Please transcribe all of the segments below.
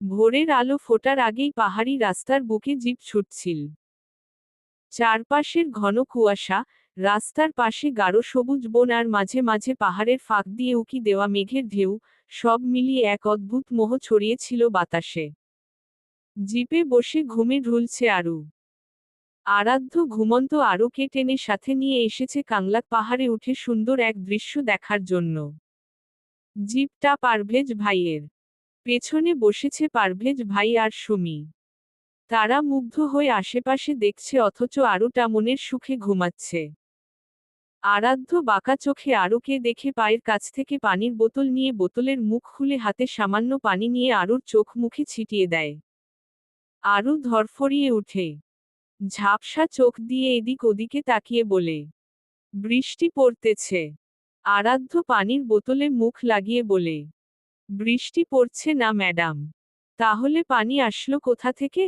ভোরের আলো ফোটার আগেই পাহাড়ি রাস্তার বুকে জিপ ছুটছিল। চারপাশের ঘন কুয়াশা, রাস্তার পাশে গাঢ় সবুজ বন আর মাঝে মাঝে পাহাড়ের ফাঁক দিয়ে উকি দেওয়া মেঘের ঢেউ, সব মিলিয়ে এক অদ্ভুত মোহ ছড়িয়েছিল বাতাসে। জিপে বসে ঘুমে ঢুলছে আরু। আরাধ্য ঘুমন্ত আরুকে টেনে সাথে নিয়ে এসেছে কাংলাক পাহাড়ে উঠে সুন্দর এক দৃশ্য দেখার জন্য। জিপটা পারভেজ ভাইয়ের। পেছনে বসেছে পারভেজ ভাই আর সুমি। তারা মুগ্ধ হয়ে আশেপাশে দেখছে অথচ আরুটা মনের সুখে ঘুমাচ্ছে। আরাধ্য বাঁকা চোখে আরুকে দেখে পায়ের কাছ থেকে পানির বোতল নিয়ে বোতলের মুখ খুলে হাতে সামান্য পানি নিয়ে আরুর চোখ মুখে ছিটিয়ে দেয়। আরু ধরফরিয়ে উঠে ঝাপসা চোখ দিয়ে এদিক ওদিকে তাকিয়ে বলে, বৃষ্টি পড়তেছে। আরাধ্য পানির বোতলে মুখ লাগিয়ে বলে বৃষ্টি পড়ছে না, ম্যাডাম। তাহলে পানি আসলো কোথা থেকে?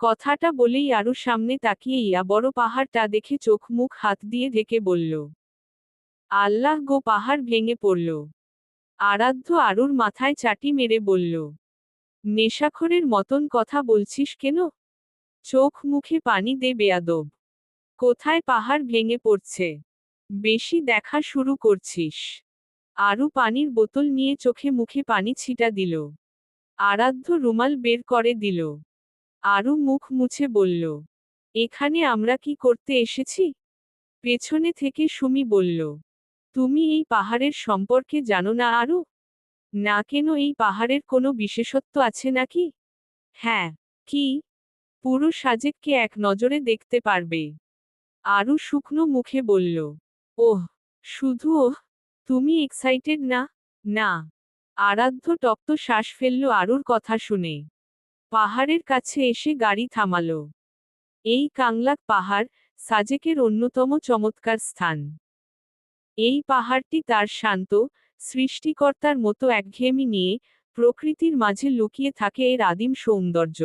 কথাটা বলেই আরও সামনে তাকিয়ে ইয়া বড় পাহাড়টা দেখে চোখ মুখ হাত দিয়ে ঢেকে বলল, আল্লাহ গো, পাহাড় ভেঙে পড়ল। আরাধ্য আরুর মাথায় চাটি মেরে বলল, নেশাখরের মতন কথা বলছিস কেন? চোখ মুখে পানি দে বেয়াদব। কোথায় পাহাড় ভেঙে পড়ছে? বেশি দেখা শুরু করছিস। আরু পানির বোতল নিয়ে চোখে মুখে পানি ছিটা দিল। আরাধ্য রুমাল বের করে দিল। আরু মুখ মুছে বলল, এখানে আমরা কি করতে এসেছি? পেছনে থেকে সুমি বলল, তুমি এই পাহাড়ের সম্পর্কে জানো না আরু? না কেন এই পাহাড়ের কোনো বিশেষত্ব আছে নাকি? হ্যাঁ কি? পুরো সাজেককে এক নজরে দেখতে পারবে। আরু শুকনো মুখে বলল, ওহ, শুধু ওহ। তুমি এক্সাইটেড না? না। আরাধ্য টপ্ত শ্বাস ফেলল আরুর কথা শুনে। পাহাড়ের কাছে এসে গাড়ি থামাল। এই কাংলাক পাহাড় সাজেকের অন্যতম চমৎকার স্থান। এই পাহাড়টি তার শান্ত, সৃষ্টিকর্তার মতো একঘেয়েমি নিয়ে প্রকৃতির মাঝে লুকিয়ে থাকে এর আদিম সৌন্দর্য।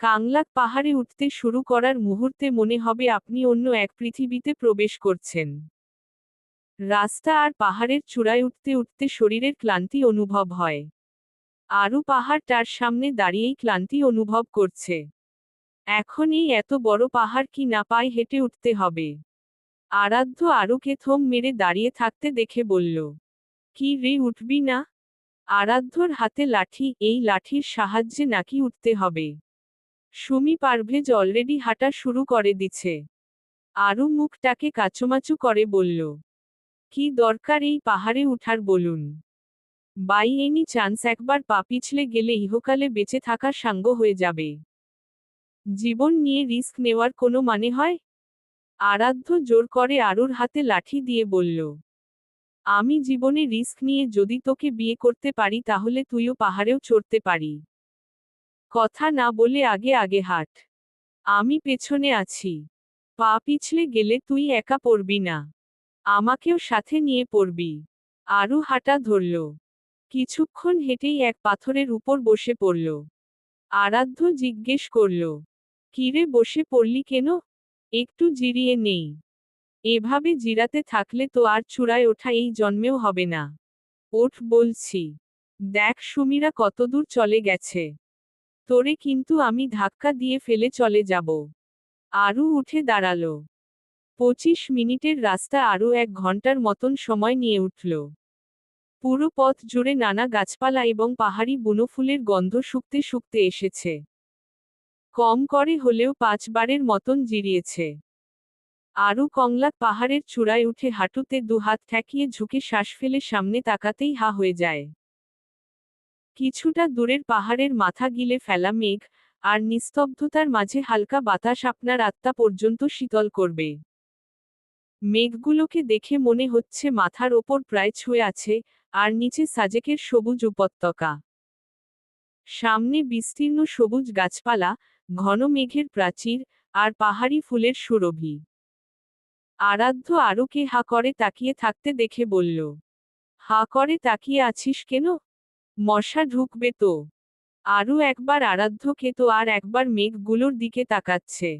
কাংলাক পাহাড়ে উঠতে শুরু করার মুহূর্তে মনে হবে আপনি অন্য এক পৃথিবীতে প্রবেশ করছেন। রাস্তা আর পাহাড়ের চূড়ায় উঠতে উঠতে শরীরের ক্লান্তি অনুভব হয়। আরও পাহাড় তার সামনে দাঁড়িয়েই ক্লান্তি অনুভব করছে। এখন এই এত বড় পাহাড় কি না পায় হেঁটে উঠতে হবে? আরাধ্য আরুকে থম মেরে দাঁড়িয়ে থাকতে দেখে বলল, কি রে, উঠবি না? আরাধ্যর হাতে লাঠি, এই লাঠির সাহায্যে নাকি উঠতে হবে। সুমি পারভেজ অলরেডি হাঁটা শুরু করে দিছে। আরু মুখটাকে কাচুমাচু করে বলল কি দরকার এই পাহাড়ে উঠার বলুন। বাই এনি চান্স একবার পা পিছলে গেলে ইহকালে বেঁচে থাকা সাঙ্গ হয়ে যাবে। জীবন নিয়ে রিস্ক নেওয়ার কোনো মানে হয়? আরাধ্য জোর করে আরুর হাতে লাঠি দিয়ে বলল, আমি জীবনে রিস্ক নিয়ে যদি তোকে বিয়ে করতে পারি তাহলে তুইও পাহাড়েও চড়তে পারি। কথা না বলে আগে আগে হাট। আমি পেছনে আছি। পা পিছলে গেলে তুই একা পড়বি না। আমাকেও সাথে নিয়ে পড়বি। আরু হাঁটা ধরল। কিছুক্ষণ হেঁটেই এক পাথরের উপর বসে পড়ল। আরাধ্য জিজ্ঞেস করল, কিরে, বসে পড়লি কেন? একটু জিরিয়ে নেই। এভাবে জিরাতে থাকলে তো আর চূড়ায় ওঠা এই জন্মেও হবে না। ওঠ, বলছি। দেখ সুমিরা কতদূর চলে গেছে। তোরে কিন্তু আমি ধাক্কা দিয়ে ফেলে চলে যাব। আরও উঠে দাঁড়াল। পঁচিশ মিনিটের রাস্তা আরও এক ঘণ্টার মতন সময় নিয়ে উঠল। পুরো পথ জুড়ে নানা গাছপালা এবং পাহাড়ি বুনোফুলের গন্ধ শুকতে শুকতে এসেছে। কম করে হলেও পাঁচবারের মতন জিরিয়েছে। আরও কংলাক পাহাড়ের চূড়ায় উঠে হাঁটুতে দু হাত ঠেকিয়ে ঝুঁকে শ্বাস ফেলে সামনে তাকাতেই হা হয়ে যায়। কিছুটা দূরের পাহাড়ের মাথা গিলে ফেলা মেঘ আর নিস্তব্ধতার মাঝে হালকা বাতাস আপনার আত্মা পর্যন্ত শীতল করবে। মেঘগুলোকে দেখে মনে হচ্ছে মাথার ওপর প্রায় ছুঁয়ে আছে, আর নিচে সাজেকের সবুজ উপত্যকা। সামনে বিস্তীর্ণ সবুজ গাছপালা, ঘন মেঘের প্রাচীর, আর পাহাড়ি ফুলের সুরভি। আরাধ্য আরুকে হা করে তাকিয়ে থাকতে দেখে বলল, হা করে তাকিয়ে আছিস কেন? মশা ঢুকবে তো। আরও একবার আরাধ্যকে তো আর একবার মেঘগুলোর দিকে তাকাচ্ছে।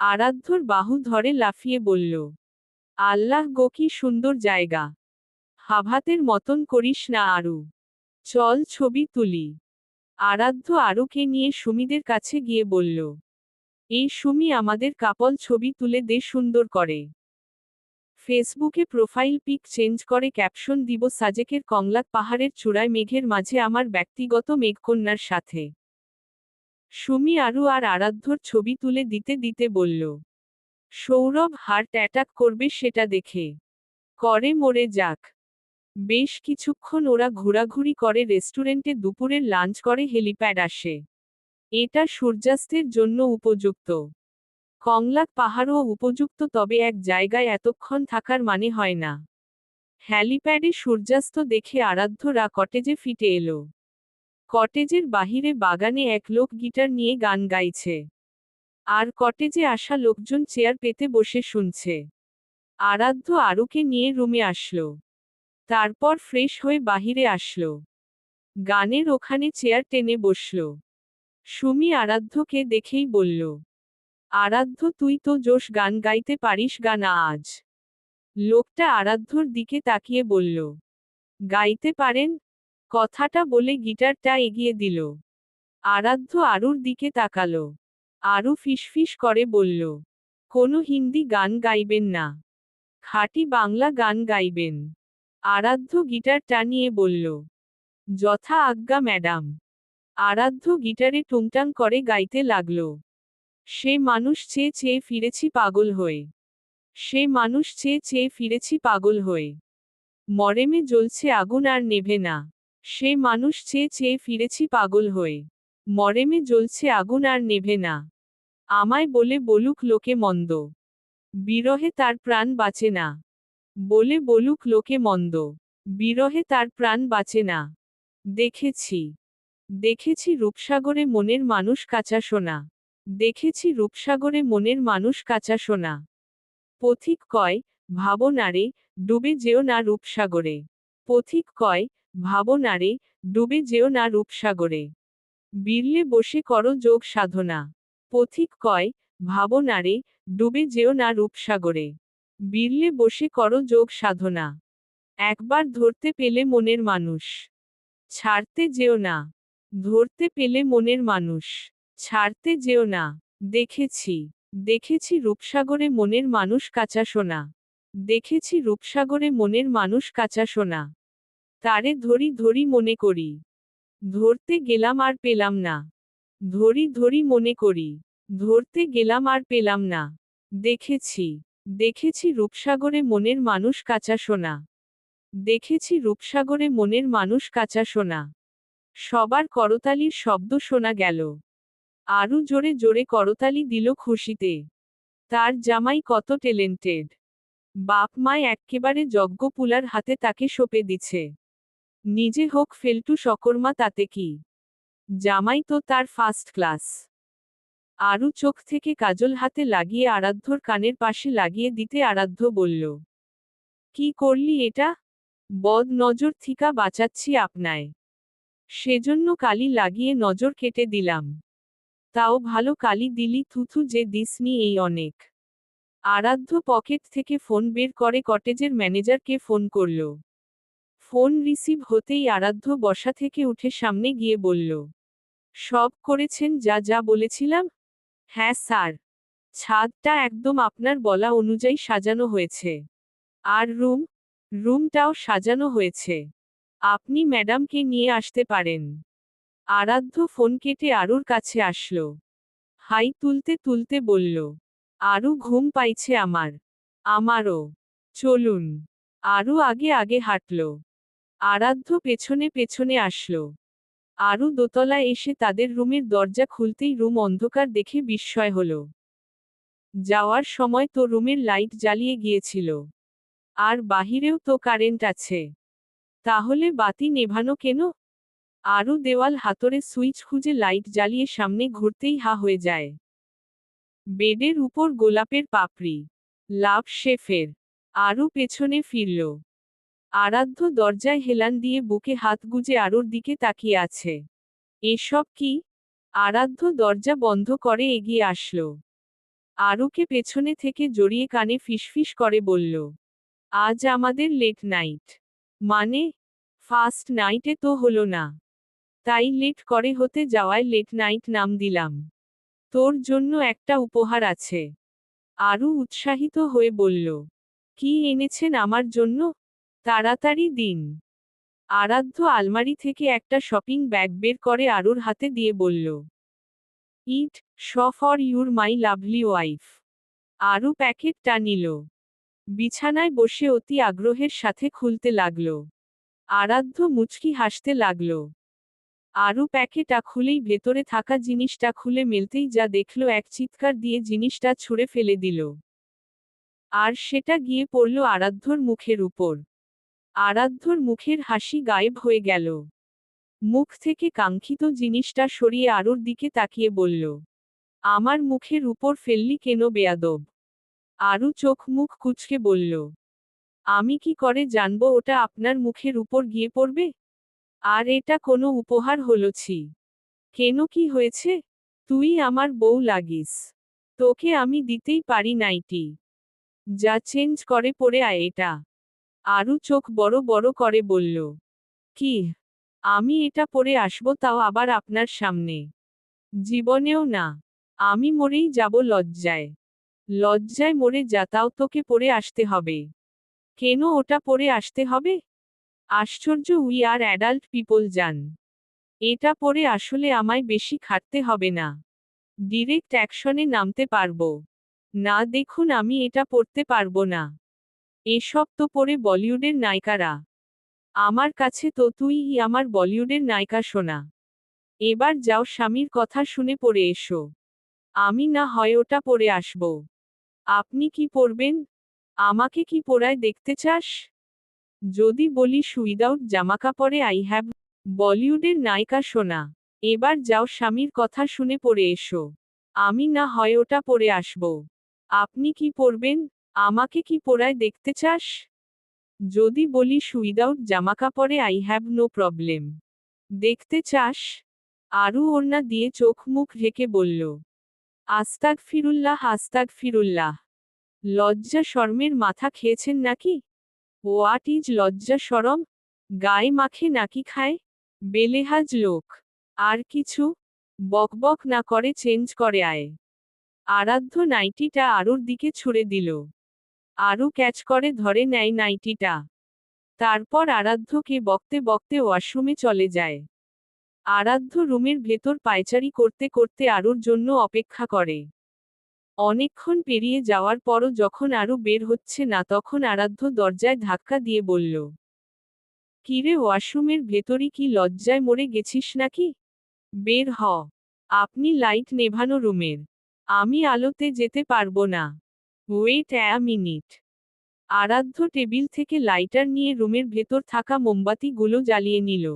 আরাধ্যর বাহু ধরে লাফিয়ে বলল আল্লাহ গো কি সুন্দর জায়গা। হাভাতের মতন করিস না আরু। চল ছবি তুলি। আরাধ্য আরুকে নিয়ে সুমিদের কাছে গিয়ে বলল, এই সুমি আমাদের কাপল ছবি তুলে দে সুন্দর করে। ফেসবুকে প্রোফাইল পিক চেঞ্জ করে ক্যাপশন দিব সাজেকের কংলাক পাহাড়ের চূড়ায় মেঘের মাঝে আমার ব্যক্তিগত মেঘকন্যার সাথে। সুমি আরু আর আরাধ্যর ছবি তুলে দিতে দিতে বলল সৌরভ হার্ট অ্যাটাক করবে সেটা দেখে। করে মরে যাক। বেশ কিছুক্ষণ ওরা ঘোরাঘুরি করে রেস্টুরেন্টে দুপুরের লাঞ্চ করে হেলিপ্যাড আসে। এটা সূর্যাস্তের জন্য উপযুক্ত। কংলাক পাহাড়ও উপযুক্ত তবে এক জায়গায় এতক্ষণ থাকার মানে হয় না। হ্যালিপ্যাডে সূর্যাস্ত দেখে আরাধ্যরা কটেজে ফিটে এলো। কটেজের বাহিরে বাগানে এক লোক গিটার নিয়ে গান গাইছে। আর কটেজে আসা লোকজন চেয়ার পেতে বসে শুনছে। আরাধ্য আরুকে নিয়ে রুমে আসলো। তারপর ফ্রেশ হয়ে বাহিরে আসলো। গানের ওখানে চেয়ার টেনে বসল। সুমি আরাধ্যকে দেখেই বলল, আরাধ্য, তুই তো জোশ গান গাইতে পারিস গানা আজ। লোকটা আরাধ্যর দিকে তাকিয়ে বলল, গাইতে পারেন? কথাটা বলে গিটারটা এগিয়ে দিল। আরাধ্য আরুর দিকে তাকালো। আরু ফিসফিস করে বলল, কোনো হিন্দি গান গাইবেন না। খাঁটি বাংলা গান গাইবেন। আরাধ্য গিটার টানিয়ে বলল, যথা আজ্ঞা, ম্যাডাম। আরাধ্য গিটারে টুংটাং করে গাইতে লাগল, সে মানুষ চেয়ে চেয়ে ফিরেছি পাগল হয়ে। সে মানুষ চেয়ে চেয়ে ফিরেছি পাগল হয়ে। মরেমে জ্বলছে আগুন আর নেভে না। সে মানুষ চেয়ে চেয়ে ফিরেছি পাগল হয়ে। মরেমে জ্বলছে আগুন আর নেভে না। আমায় বলে বলুক লোকে মন্দ। বিরহে তার প্রাণ বাঁচে না। বলে বলুক লোকে মন্দ। বিরহে তার প্রাণ বাঁচে না। দেখেছি। দেখেছি রূপসাগরে মনের মানুষ কাঁচা সোনা। দেখেছি রূপসাগরে মনের মানুষ কাঁচা সোনা। পথিক কয় ভাবনারে ডুবে যেও না রূপসাগরে। পথিক কয় ভাবনারে ডুবে যেও না রূপসাগরে। বিরলে বসে করো যোগ সাধনা। পথিক কয় ভাবনারে ডুবে যেও না রূপসাগরে। বিরলে বসে করো যোগ সাধনা। একবার ধরতে পেলে মনের মানুষ। ছাড়তে যেও না। ধরতে পেলে মনের মানুষ। ছাড়তে যেও না। দেখেছি। দেখেছি রূপসাগরে মনের মানুষ কাঁচা সোনা। দেখেছি রূপসাগরে মনের মানুষ কাঁচা সোনা। তারে ধরি ধরি মনে করি। ধরতে গেলাম আর পেলাম না। ধরি ধরি মনে করি। ধরতে গেলাম আর পেলাম না। দেখেছি। দেখেছি রূপসাগরে মনের মানুষ কাঁচা সোনা। দেখেছি রূপসাগরে মনের মানুষ কাঁচা সোনা। সবার করতালির শব্দ শোনা গেল। আরও জোরে জোরে করতালি দিল খুশিতে। তার জামাই কত ট্যালেন্টেড বাপ মায় এক্কেবারে যজ্ঞপুলার হাতে তাকে সঁপে দিছে। নিজে হোক ফেলটু সকর্মা তাতে কি? জামাই তো তার ফার্স্ট ক্লাস আরু চোখ থেকে কাজল হাতে লাগিয়ে আরাধ্যর কানের পাশে লাগিয়ে দিতে আরাধ্য বলল, কি করলি এটা? বদ নজর থিকা বাঁচাচ্ছি আপনায়। সেজন্য কালি লাগিয়ে নজর কেটে দিলাম। তাও ভালো কালি দিলি থুথু যে দিসনি এই অনেক। আরাধ্য পকেট থেকে ফোন বের করে কটেজের ম্যানেজারকে ফোন করল ফোন রিসিভ হতেই আরাধ্য বসা থেকে উঠে সামনে গিয়ে বলল, সব করেছেন যা যা বলেছিলাম? হ্যাঁ স্যার। ছাদটা একদম আপনার বলা অনুযায়ী সাজানো হয়েছে। আর রুম? রুমটাও সাজানো হয়েছে। আপনি ম্যাডামকে নিয়ে আসতে পারেন আরাধ্য ফোন কেটে আরুর কাছে আসলো। হাই তুলতে তুলতে বলল, আরু ঘুম পাইছে আমার। আমারও। চলুন আরু আগে আগে হাঁটল। আরাধ্য পেছনে পেছনে আসলো। আরু দোতলায় এসে তাদের রুমের দরজা খুলতেই রুম অন্ধকার দেখে বিস্ময় হল। যাওয়ার সময় তো রুমের লাইট জ্বালিয়ে গিয়েছিল। আর বাহিরেও তো কারেন্ট আছে। তাহলে বাতি নেভানো কেন? আরও দেওয়াল হাতরে সুইচ খুঁজে লাইট জ্বালিয়ে সামনে ঘুরতেই হা হয়ে যায়। বেডের উপর গোলাপের পাপড়ি। লাভ শেফের। আরও পেছনে ফিরল। আরাধ্য দরজায় হেলান দিয়ে বুকে হাত গুজে আরুর দিকে তাকিয়ে আছে। এসব কি? আরাধ্য দরজা বন্ধ করে এগিয়ে আসলো। আরুকে পেছনে থেকে জড়িয়ে কানে ফিসফিস করে বলল, আজ আমাদের লেট নাইট মানে ফার্স্ট নাইটে তো হলো না। তাই লেট করে হতে যাওয়ায় লেট নাইট নাম দিলাম। তোর জন্য একটা উপহার আছে। আরু উৎসাহিত হয়ে বলল, কি এনেছেন আমার জন্য? তাড়াতাড়ি দিন। আরাধ্য আলমারি থেকে একটা শপিং ব্যাগ বের করে আরুর হাতে দিয়ে বলল, it's for your my lovely wife. Aru প্যাকেটটা নিল। বিছানায় বসে অতি আগ্রহের সাথে খুলতে লাগল। আরাধ্য মুচকি হাসতে লাগল। আরু প্যাকেটা খুলেই ভেতরে থাকা জিনিসটা খুলে মেলতেই যা দেখল এক চিৎকার দিয়ে জিনিসটা ছুঁড়ে ফেলে দিল। আর সেটা গিয়ে পড়ল আরাধ্যর মুখের উপর। আরাধ্যর মুখের হাসি গায়েব হয়ে গেল। মুখ থেকে কাঙ্ক্ষিত জিনিসটা সরিয়ে আরুর দিকে তাকিয়ে বলল, আমার মুখের উপর ফেললি কেন বেয়াদব? আরু চোখ মুখ কুচকে বলল, আমি কি করে জানব ওটা আপনার মুখের উপর গিয়ে পড়বে? আর এটা কোনো উপহার হলোছি কেন কি হয়েছে? তুই আমার বউ লাগিস। তোকে আমি দিতেই পারি নাইটি। যা চেঞ্জ করে পড়ে আয় এটা। আরু চোখ বড় বড় করে বলল, কি? আমি এটা পরে আসব তাও আবার আপনার সামনে। জীবনেও না, আমি মরেই যাব লজ্জায়। লজ্জায় মরে যা, তাও তোকে পরে আসতে হবে। কেন ওটা পরে আসতে হবে? আশ্চর্য, উই আর অ্যাডাল্ট পিপল যান। এটা পরে আসলে আমায় বেশি খাটতে হবে না। ডিরেক্ট অ্যাকশনে নামতে পারব। না, দেখুন, আমি এটা পড়তে পারব না। এসব তো পরে বলিউডের নায়িকারা। আমার কাছে তো তুই আমার বলিউডের নায়িকা শোনা এবার যাও স্বামীর কথা শুনে পড়ে এসো। আমি না হয় ওটা পরে আসব। আপনি কি পরবেন? আমাকে কি পরায় দেখতে চাস? যদি বলি উইদাউট জামাকাপড়ে আই হ্যাভ বলিউডের নায়িকা শোনা এবার যাও স্বামীর কথা শুনে পড়ে এসো। আমি না হয় ওটা পরে আসব। আপনি কি পরবেন? আমাকে কি পোড়ায় দেখতে চাস? যদি বলি উইদাউট জামাকাপড়ে আই হ্যাভ নো প্রবলেম। দেখতে চাস? আরু ওড়না দিয়ে চোখ মুখ ঢেকে বলল, আস্তাক ফিরুল্লাহ আস্তাক ফিরুল্লাহ, লজ্জা শর্মের মাথা খেয়েছেন নাকি? হোয়াট ইজ লজ্জা সরম গায়ে মাখে নাকি খায়? বেলেহাজ লোক, আর কিছু? বকবক না করে চেঞ্জ করে আয়। আরাধ্য নাইটিটা আরুর দিকে ছুড়ে দিল। আরু ক্যাচ করে ধরে নেয় নাইটিটা। তারপর আরাধ্যকে বকতে বকতে ওয়াশরুমে চলে যায়। আরাধ্য রুমের ভেতর পায়চারি করতে করতে আরুর জন্য অপেক্ষা করে। অনেকক্ষণ পেরিয়ে যাওয়ার পরও যখন আরও বের হচ্ছে না তখন আরাধ্য দরজায় ধাক্কা দিয়ে বলল, কিরে ওয়াশরুমের ভেতরই কি লজ্জায় মরে গেছিস নাকি? বের হ। আপনি লাইট নেভানো রুমের। আমি আলোতে যেতে পারব না। Wait a minute Aradhya table থেকে লাইটার নিয়ে রুমের ভেতর থাকা মোমবাতিগুলো জ্বালিয়ে নিল।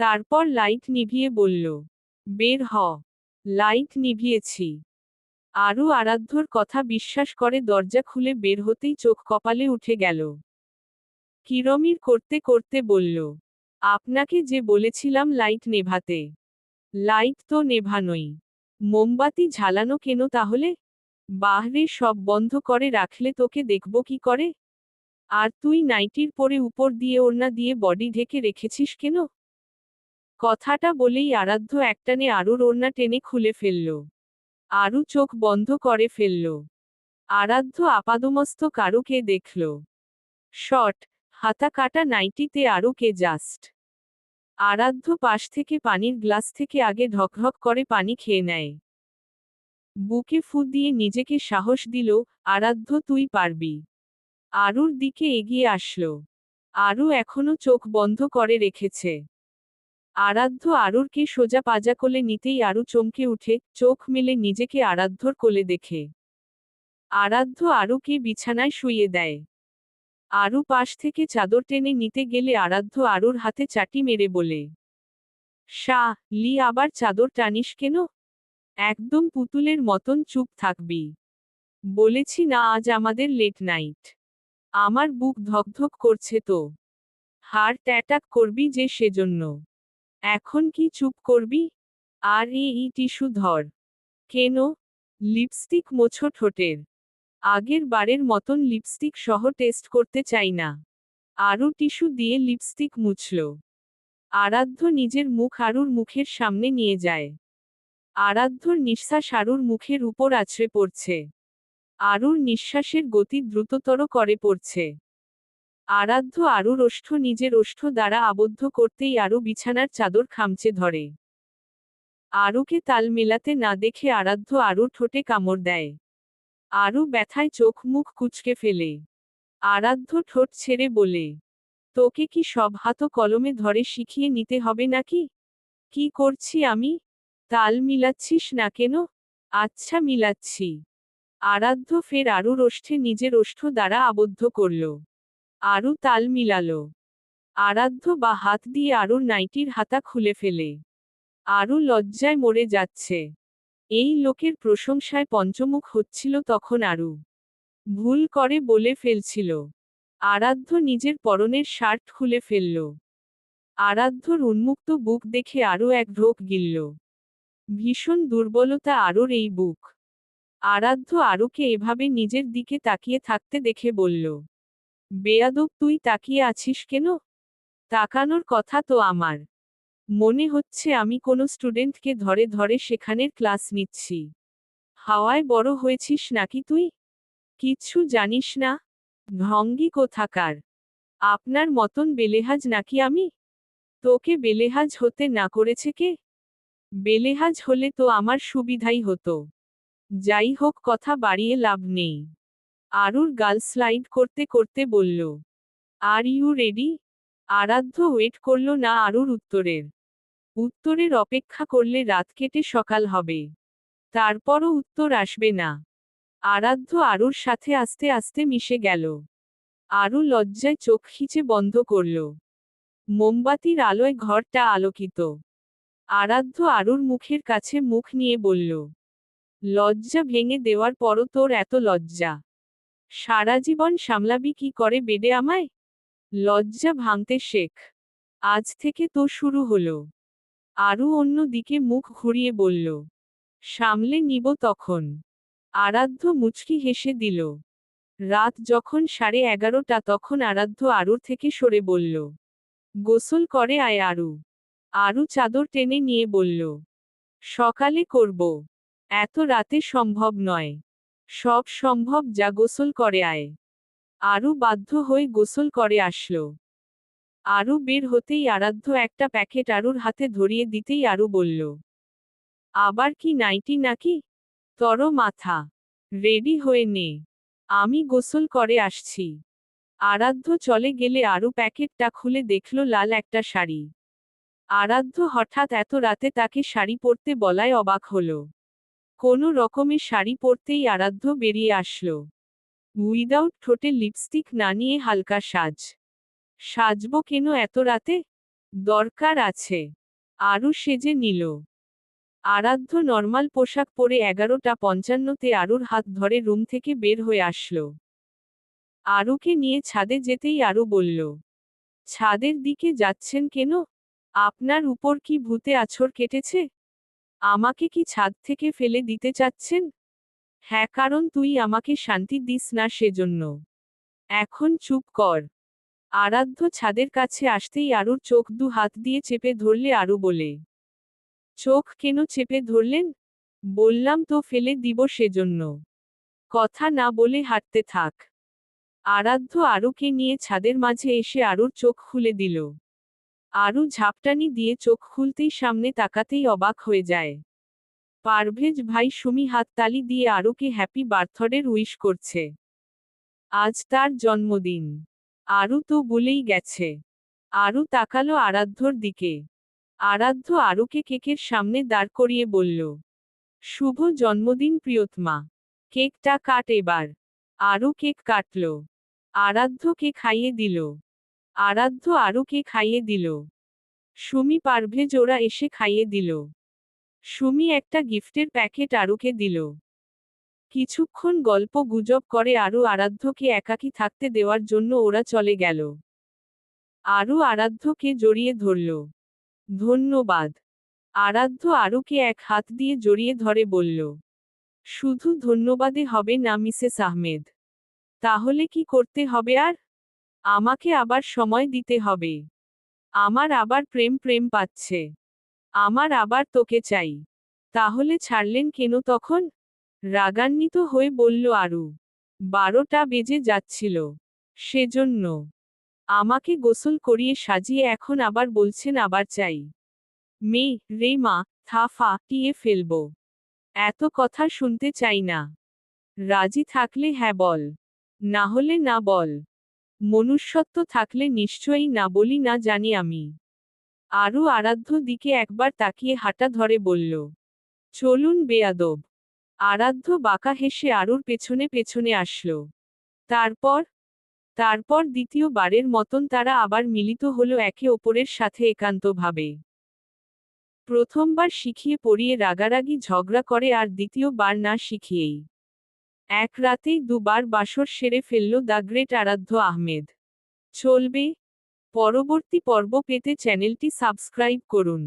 তারপর লাইট নিভিয়ে বলল, বের হ। লাইট নিভিয়েছি। আরও আরাধ্যর কথা বিশ্বাস করে দরজা খুলে বের হতেই চোখ কপালে উঠে গেল। কিরমির করতে করতে বলল, আপনাকে যে বলেছিলাম লাইট নেভাতে। লাইট তো নেভানোই। মোমবাতি ঝালানো কেন তাহলে? বাহরে সব বন্ধ করে রাখলে তোকে দেখব কি করে? আর তুই নাইটির পরে উপর দিয়ে ওড়না দিয়ে বডি ঢেকে রেখেছিস কেন? কথাটা বলেই আরাধ্য একটানে আরুর ওড়না টেনে খুলে ফেলল। আরু চোখ বন্ধ করে ফেলল। আরাধ্য আপাদমস্ত কারুকে দেখল। শট, হাতা কাটা নাইটিতে আরুকে জাস্ট। আরাধ্য পাশ থেকে পানির গ্লাস থেকে আগে ঢকঢক করে পানি খেয়ে নেয়। বুকে ফু দিয়ে নিজেকে সাহস দিল, আরাধ্য, তুই পারবি। আরুর দিকে এগিয়ে আসলো। আরু এখনও চোখ বন্ধ করে রেখেছে। আরাধ্য আরুরকে সোজা পাজা কোলে নিতেই আরু চমকে উঠে, চোখ মেলে নিজেকে আরাধ্যর কোলে দেখে। আরাধ্য আরুকে বিছানায় শুইয়ে দেয়। আরু পাশ থেকে চাদর টেনে নিতে গেলে আরাধ্য আরুর হাতে চাটি মেরে বলে, শাহ, লি আবার চাদর টানিস কেন? একদম পুতুলের মতন চুপ থাকবি। বলেছি না আজ আমাদের লেট নাইট আমার বুক ধকধক করছে তো। হার্ট অ্যাটাক করবি যে সেজন্য। এখন কি চুপ করবি? আর এই টিস্যু ধর। কেন? লিপস্টিক মোছো ঠোঁটের। আগের বারের মতন লিপস্টিক সহ টেস্ট করতে চাই না। আরও টিস্যু দিয়ে লিপস্টিক মুছল। আরাধ্য নিজের মুখ আরুর মুখের সামনে নিয়ে যায়। আরাধ্যর নিঃশ্বাস আরুর মুখের উপর আছড়ে পড়ছে। আরুর নিঃশ্বাসের গতি দ্রুততর করে পড়ছে। আরাধ্য আরুর ওষ্ঠ নিজের ওষ্ঠ দ্বারা আবদ্ধ করতেই আরু বিছানার চাদর খামচে ধরে। আরুকে তাল মেলাতে না দেখে আরাধ্য আরুর ঠোঁটে কামড় দেয়। আরু ব্যথায় চোখ মুখ কুচকে ফেলে। আরাধ্য ঠোঁট ছেড়ে বলে, তোকে কি সব হাত কলমে ধরে শিখিয়ে নিতে হবে নাকি? কি করছি আমি? তাল মিলাচ্ছিস না কেন? আচ্ছা মিলাচ্ছি। আরাধ্য ফের আরুর ওষ্ঠে নিজের ওষ্ঠ দ্বারা আবদ্ধ করল। আরু তাল মিলাল। আরাধ্য বা হাত দিয়ে আরুর নাইটির হাতা খুলে ফেলে। আরু লজ্জায় মরে যাচ্ছে। এই লোকের প্রশংসায় পঞ্চমুখ হচ্ছিল তখন আরু। ভুল করে বলে ফেলছিল। আরাধ্য নিজের পরনের শার্ট খুলে ফেলল। আরাধ্যর উন্মুক্ত বুক দেখে আরও এক ঢোক গিলল। ভীষণ দুর্বলতা আরোর এই বুক। আরাধ্য আরোকে এভাবে নিজের দিকে তাকিয়ে থাকতে দেখে বলল, বেয়াদব তুই তাকিয়ে আছিস কেন? তাকানোর কথা তো আমার। মনে হচ্ছে আমি কোনো স্টুডেন্টকে ধরে ধরে সেখানের ক্লাস নিচ্ছি। হাওয়ায় বড় হয়েছিস নাকি তুই? কিচ্ছু জানিস না। ভঙ্গি কোথাকার। আপনার মতন বেলেহাজ নাকি আমি? তোকে বেলেহাজ হতে না করেছে কে? বেলেহাজ হলে তো আমার সুবিধাই হতো। যাই হোক, কথা বাড়িয়ে লাভ নেই। আরুর গাল স্লাইড করতে করতে বলল, are you ready? Aradhya wait করল না আরুর উত্তরের। উত্তরের অপেক্ষা করলে রাত কেটে সকাল হবে। তারপরও উত্তর আসবে না। আরাধ্য আরুর সাথে আস্তে আস্তে মিশে গেল। আরু লজ্জায় চোখ খিচে বন্ধ করল। মোমবাতির আলোয় ঘরটা আলোকিত। আরাধ্য আরুর মুখের কাছে মুখ নিয়ে বলল, লজ্জা ভেঙে দেওয়ার পরও তোর এত লজ্জা। সারা জীবন সামলাবি কি করে বেডে আমায়? লজ্জা ভাঙতে শেখ। আজ থেকে তো শুরু হলো আরও অন্য দিকে মুখ ঘুরিয়ে বলল, সামলে নিব তখন আরাধ্য মুচকি হেসে দিল। রাত যখন সাড়ে এগারোটা তখন আরাধ্য আরুর থেকে সরে বলল, গোসল করে আয় আরু। আরু চাদর টেনে নিয়ে বলল, সকালে করব। এত রাতে সম্ভব নয়। সব সম্ভব যা গোসল করে আয়। আরু বাধ্য হয়ে গোসল করে আসলো। আরু বের হতেই আরাধ্য একটা প্যাকেট আরুর হাতে ধরিয়ে দিতেই আরু বলল, আবার কি নাইটি নাকি? তর মাথা। রেডি হয়ে নে। আমি গোসল করে আসছি। আরাধ্য চলে গেলে আরু প্যাকেটটা খুলে দেখল লাল একটা শাড়ি। আরাধ্য হঠাৎ এত রাতে তাকে শাড়ি পরতে বলায় অবাক হল। কোনো রকমে শাড়ি পরতেই আরাধ্য বেরিয়ে আসল। উইদাউট ঠোঁটে লিপস্টিক না নিয়ে হালকা সাজ। সাজব কেন এত রাতে? দরকার আছে। আরও সেজে নিল। আরাধ্য নর্মাল পোশাক পরে এগারোটা পঞ্চান্নতে আরুর হাত ধরে রুম থেকে বের হয়ে আসলো। আরুকে নিয়ে ছাদে যেতেই আরু বলল, ছাদের দিকে যাচ্ছেন কেন? আপনার উপর কি ভূতে আছর কেটেছে? আমাকে কি ছাদ থেকে ফেলে দিতে চাচ্ছেন? হ্যাঁ কারণ তুই আমাকে শান্তি দিস না সেজন্য। এখন চুপ কর। আরাধ্য ছাদের কাছে আসতেই আরুর চোখ দু হাত দিয়ে চেপে ধরলে আরু বলে, চোখ কেন চেপে ধরলেন? বললাম তো ফেলে দিব সেজন্য। কথা না বলে হাঁটতে থাক। আরাধ্য আরুকে নিয়ে ছাদের মাঝে এসে আরুর চোখ খুলে দিল। আরু ঝাপটানি দিয়ে চোখ খুলতেই সামনে তাকাতেই অবাক হয়ে যায়। পারভেজ ভাই সুমি হাততালি দিয়ে আরুকে হ্যাপি বার্থডের উইশ করছে। আজ তার জন্মদিন। আরু তো বলেই গেছে। আরু তাকালো আরাধ্যর দিকে। আরাধ্য আরুকে কেকের সামনে দাঁড় করিয়ে বলল, শুভ জন্মদিন প্রিয়তমা। কেকটা কাট এবার। আরু কেক কাটল। আরাধ্যকে খাইয়ে দিল। আরাধ্য আরুকে খাইয়ে দিল? সুমি পারভেজ ওরা এসে খাইয়ে দিল। সুমি একটা গিফটের প্যাকেট আরুকে দিল? কিছুক্ষণ গল্প গুজব করে আরু আরাধ্যকে একাকী থাকতে দেওয়ার জন্য ওরা চলে গেল। আরু আরাধ্যকে জড়িয়ে ধরল। ধন্যবাদ। আরাধ্য আরুকে এক হাত দিয়ে জড়িয়ে ধরে বলল, শুধু ধন্যবাদে হবে না, মিসেস আহমেদ। তাহলে কি করতে হবে আর? আমাকে আবার সময় দিতে হবে। আমার আবার প্রেম প্রেম পাচ্ছে। আমার আবার তোকে চাই। তাহলে ছাড়লেন কেন তখন? রাগান্বিত হয়ে বলল আরু। বারোটা বেজে যাচ্ছিল। সেজন্য। আমাকে গোসল করিয়ে সাজিয়ে এখন আবার বলছেন আবার চাই। মে রে মা, থা ফা, টিয়ে ফেলব। এত কথা শুনতে চাই না। রাজি থাকলে হ্যাঁ বল। না হলে না বল। মনুষ্যত্ব থাকলে নিশ্চয়ই না বলি না জানি আমি। আরও আরাধ্য দিকে একবার তাকিয়ে হাঁটা ধরে বলল, চলুন বেয়াদব। আরাধ্য বাঁকা হেসে আরুর পেছনে পেছনে আসল। তারপর তারপর দ্বিতীয়বারের মতন তারা আবার মিলিত হলো একে অপরের সাথে একান্তভাবে। প্রথমবার শিখিয়ে পড়িয়ে রাগারাগি ঝগড়া করে আর দ্বিতীয়বার না শিখিয়েই। এক রাতেই দুবার বাসর সেরে ফেলল দ্য গ্রেট আরাধ্য আহমেদ। চলবে? পরবর্তী পর্ব পেতে চ্যানেলটি সাবস্ক্রাইব করুন।